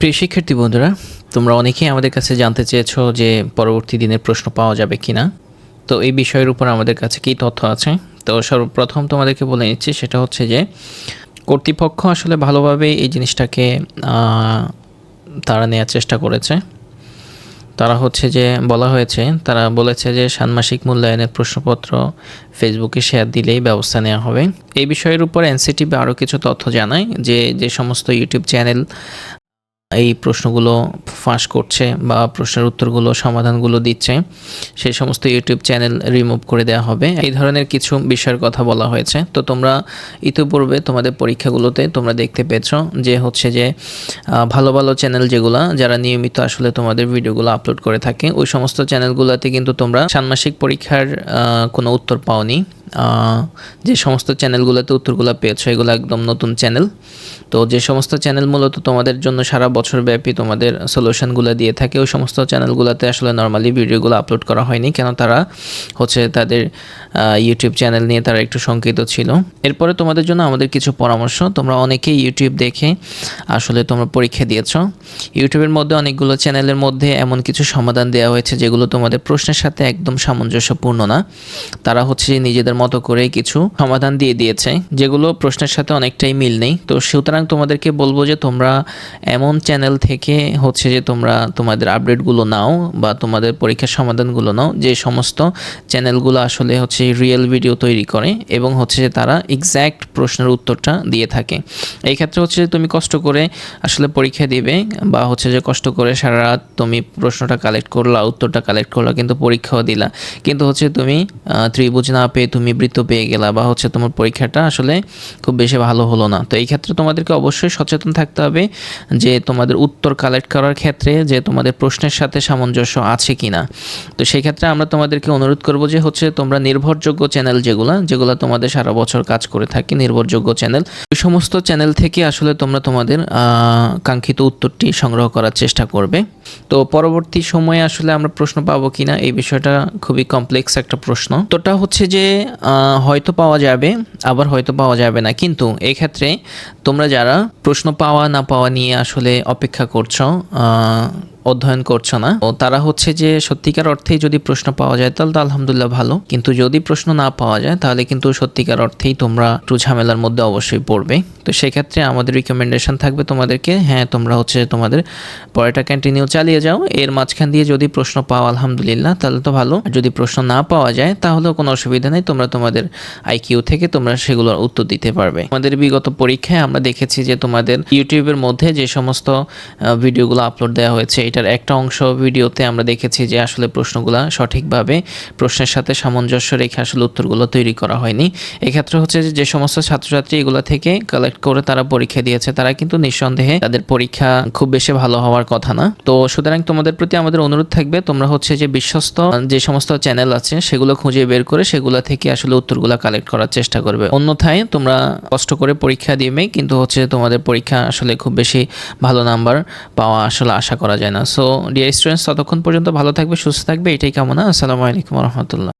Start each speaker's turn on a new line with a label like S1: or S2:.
S1: প্রিয় শিক্ষার্থী বন্ধুরা, তোমরা অনেকেই আমাদের কাছে জানতে চেয়েছো যে পরবর্তী দিনের প্রশ্ন পাওয়া যাবে কি না তো এই বিষয়ের উপর আমাদের কাছে কী তথ্য আছে? তো সর্বপ্রথম তোমাদেরকে বলে নিচ্ছি, সেটা হচ্ছে যে কর্তৃপক্ষ আসলে ভালোভাবে এই জিনিসটাকে তারা নেওয়ার চেষ্টা করেছে। তারা হচ্ছে যে, বলা হয়েছে, তারা বলেছে যে ষান্মাসিক মূল্যায়নের প্রশ্নপত্র ফেসবুকে শেয়ার দিলেই ব্যবস্থা নেওয়া হবে। এই বিষয়ের উপর এনসিটিভি আরও কিছু তথ্য জানায় যে যে সমস্ত ইউটিউব চ্যানেল এই প্রশ্নগুলো ফাঁস করছে বা প্রশ্নের উত্তরগুলো, সমাধানগুলো দিচ্ছে। সেই সমস্ত ইউটিউব চ্যানেল রিমুভ করে দেওয়া হবে। এই ধরনের কিছু বিষয়ের কথা বলা হয়েছে। তো তোমরা ইতিপূর্বে তোমাদের পরীক্ষাগুলোতে তোমরা দেখতে পেয়েছ যে হচ্ছে যে ভালো ভালো চ্যানেল যেগুলো, যারা নিয়মিত আসলে তোমাদের ভিডিওগুলো আপলোড করে থাকে, ওই সমস্ত চ্যানেলগুলোতে কিন্তু তোমরা ষান্মাসিক পরীক্ষার কোনো উত্তর পাওনি। যে সমস্ত চ্যানেলগুলোতে উত্তরগুলো পেয়েছ, এগুলো একদম নতুন চ্যানেল। তো যে সমস্ত চ্যানেল মূলত তোমাদের জন্য সারা বছর ব্যাপী তোমাদের সলিউশনগুলো দিয়ে থাকে, ওই সমস্ত চ্যানেলগুলোতে আসলে নর্মালি ভিডিওগুলো আপলোড করা হয়নি, কেন তারা হচ্ছে তাদের ইউটিউব চ্যানেল নিয়ে তারা একটু শঙ্কিত ছিল। এরপরে তোমাদের জন্য আমাদের কিছু পরামর্শ, তোমরা অনেকেই ইউটিউব দেখে আসলে তোমরা পরীক্ষা দিয়েছ। ইউটিউবের মধ্যে অনেকগুলো চ্যানেলের মধ্যে এমন কিছু সমাধান দেওয়া হয়েছে যেগুলো তোমাদের প্রশ্নের সাথে একদম সামঞ্জস্যপূর্ণ না। তারা হচ্ছে নিজেদের মতো করে কিছু সমাধান দিয়ে দিয়েছে, যেগুলো প্রশ্নের সাথে অনেকটাই মিল নেই। তো সুতরাং তোমাদেরকে বলব যে তোমরা এমন চ্যানেল থেকে হচ্ছে যে তোমরা তোমাদের আপডেটগুলো নাও বা তোমাদের পরীক্ষার সমাধানগুলো নাও, যে সমস্ত চ্যানেলগুলো আসলে হচ্ছে রিয়েল ভিডিও তৈরি করে এবং হচ্ছে যে তারা এক্স্যাক্ট প্রশ্নের উত্তরটা দিয়ে থাকে। এই ক্ষেত্রে হচ্ছে যে তুমি কষ্ট করে আসলে পরীক্ষা দিবে বা হচ্ছে যে কষ্ট করে সারা রাত তুমি প্রশ্নটা কালেক্ট করলা, উত্তরটা কালেক্ট করলা, কিন্তু পরীক্ষাও দিলা। কিন্তু হচ্ছে তুমি ত্রিভুজ না পেয়ে তুমি বৃত্ত পেয়ে গেলা বা হচ্ছে তোমার পরীক্ষাটা আসলে খুব বেশি ভালো হলো না। তো এই ক্ষেত্রে তোমাদেরকে অবশ্যই সচেতন থাকতে হবে যে তোমাদের উত্তর কালেক্ট করার ক্ষেত্রে যে তোমাদের প্রশ্নের সাথে সামঞ্জস্য আছে কিনা। তো সেই ক্ষেত্রে আমরা তোমাদেরকে অনুরোধ করব যে হচ্ছে তোমরা নির্ভরযোগ্য চ্যানেল যেগুলো যেগুলো তোমাদের সারা বছর কাজ করে থাকে, নির্ভরযোগ্য চ্যানেল ওই সমস্ত চ্যানেল থেকে আসলে তোমরা তোমাদের কাঙ্ক্ষিত উত্তরটি সংগ্রহ করার চেষ্টা করবে। তো পরবর্তী সময়ে আসলে আমরা প্রশ্ন পাবো কিনা, এই বিষয়টা খুবই কমপ্লেক্স একটা প্রশ্ন। তোটা হচ্ছে যে হয়তো পাওয়া যাবে, আবার হয়তো পাওয়া যাবে না। কিন্তু এক্ষেত্রে ক্ষেত্রে তোমরা যারা প্রশ্ন পাওয়া না পাওয়া নিয়ে আসলে অপেক্ষা করছ অধ্যয়ন করছ না? ও তারা হচ্ছে যে সত্যিকার অর্থেই যদি প্রশ্ন পাওয়া যায়, তাহলে তো আলহামদুলিল্লাহ ভালো। কিন্তু যদি প্রশ্ন না পাওয়া যায়, তাহলে কিন্তু সত্যিকার অর্থেই তোমরা একটু ঝামেলার মধ্যে অবশ্যই পড়বে। তো সেক্ষেত্রে আমাদের রিকমেন্ডেশন থাকবে তোমাদেরকে হ্যাঁ তোমরা হচ্ছে তোমাদের পড়াটা কন্টিনিউ চালিয়ে যাও। এর মাঝখান দিয়ে যদি প্রশ্ন পাও, আলহামদুলিল্লাহ, তাহলে তো ভালো। যদি প্রশ্ন না পাওয়া যায়, তাহলেও কোনো অসুবিধা নেই, তোমরা তোমাদের আইকিউ থেকে তোমরা সেগুলোর উত্তর দিতে পারবে। আমাদের বিগত পরীক্ষায় আমরা দেখেছি যে তোমাদের ইউটিউবের মধ্যে যে সমস্ত ভিডিওগুলো আপলোড দেওয়া হয়েছে এটার একটা অংশ ভিডিওতে আমরা দেখেছি যে আসলে প্রশ্নগুলো সঠিকভাবে প্রশ্নের সাথে সামঞ্জস্য রেখে আসলে উত্তরগুলো তৈরি করা হয়নি। এক্ষেত্রে হচ্ছে যে যে সমস্ত ছাত্রছাত্রী এগুলো থেকে কালেক্ট করে তারা পরীক্ষা দিয়েছে, তারা কিন্তু নিঃসন্দেহে তাদের পরীক্ষা খুব বেশি ভালো হওয়ার কথা না। তো সুতরাং তোমাদের প্রতি আমাদের অনুরোধ থাকবে, তোমরা হচ্ছে যে বিশ্বস্ত যে সমস্ত চ্যানেল আছে, সেগুলো খুঁজে বের করে সেগুলো থেকে আসলে উত্তরগুলো কালেক্ট করার চেষ্টা করবে। অন্যথায় তোমরা কষ্ট করে পরীক্ষা দিবে, কিন্তু হচ্ছে তোমাদের পরীক্ষা আসলে খুব বেশি ভালো নাম্বার পাওয়া আসলে আশা করা যায় না। সো ডিয়ার স্টুডেন্টস ততক্ষণ পর্যন্ত ভালো থাকবে সুস্থ থাকবে এটাই কামনা। আসসালামু আলাইকুম রহমতুল্লাহ।